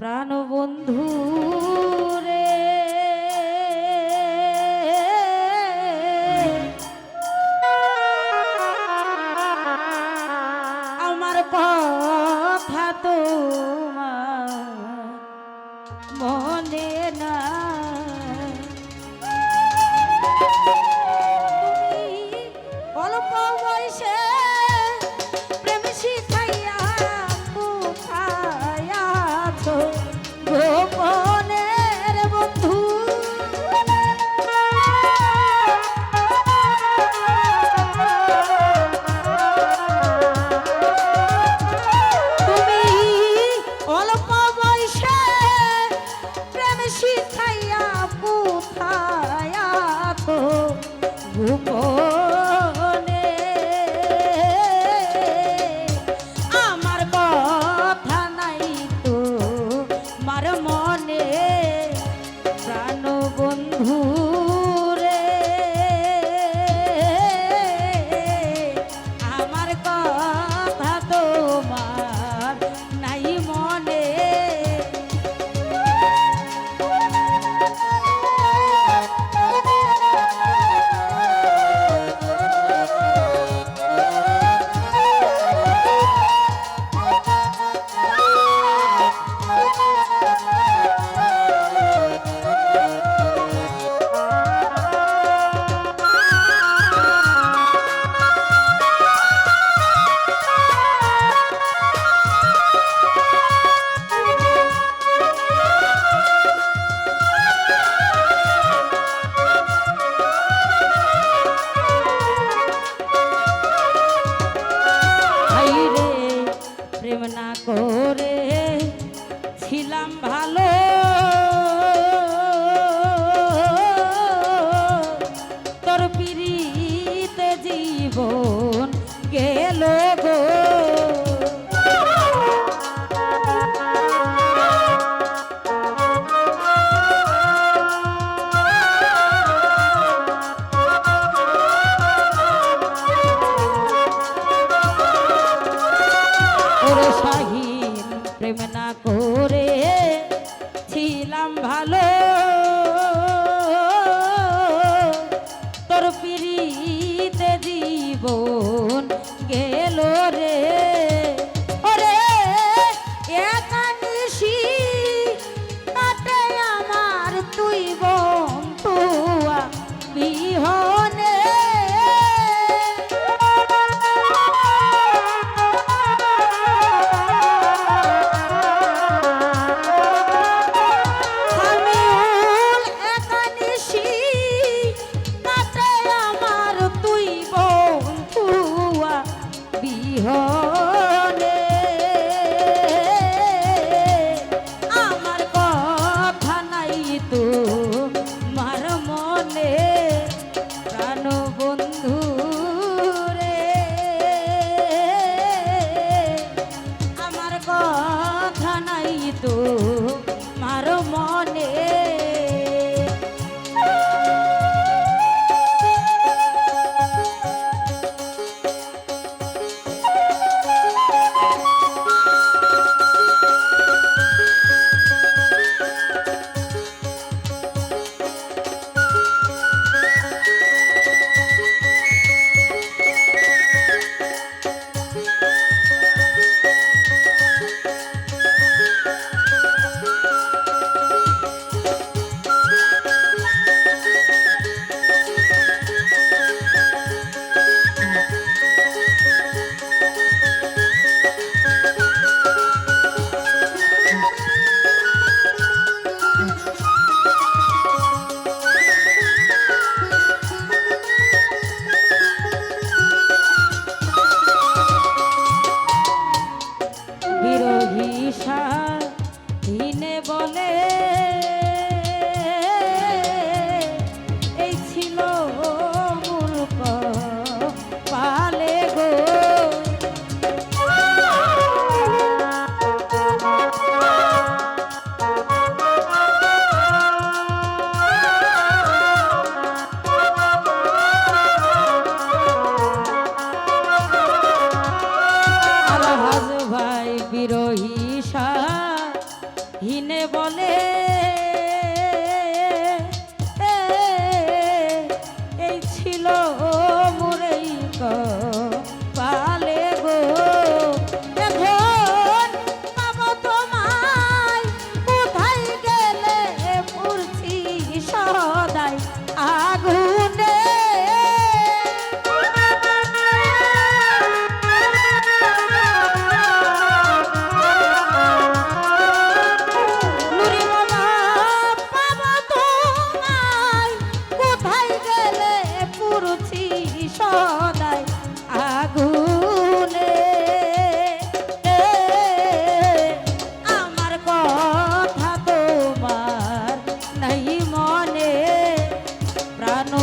প্রাণ বন্ধু রে। আমার কথা তো প্রেম না করে ছিলাম ভালো বলে এই ছিল পালে গো। ভাই বিরোহী সা হিনে বলে জানো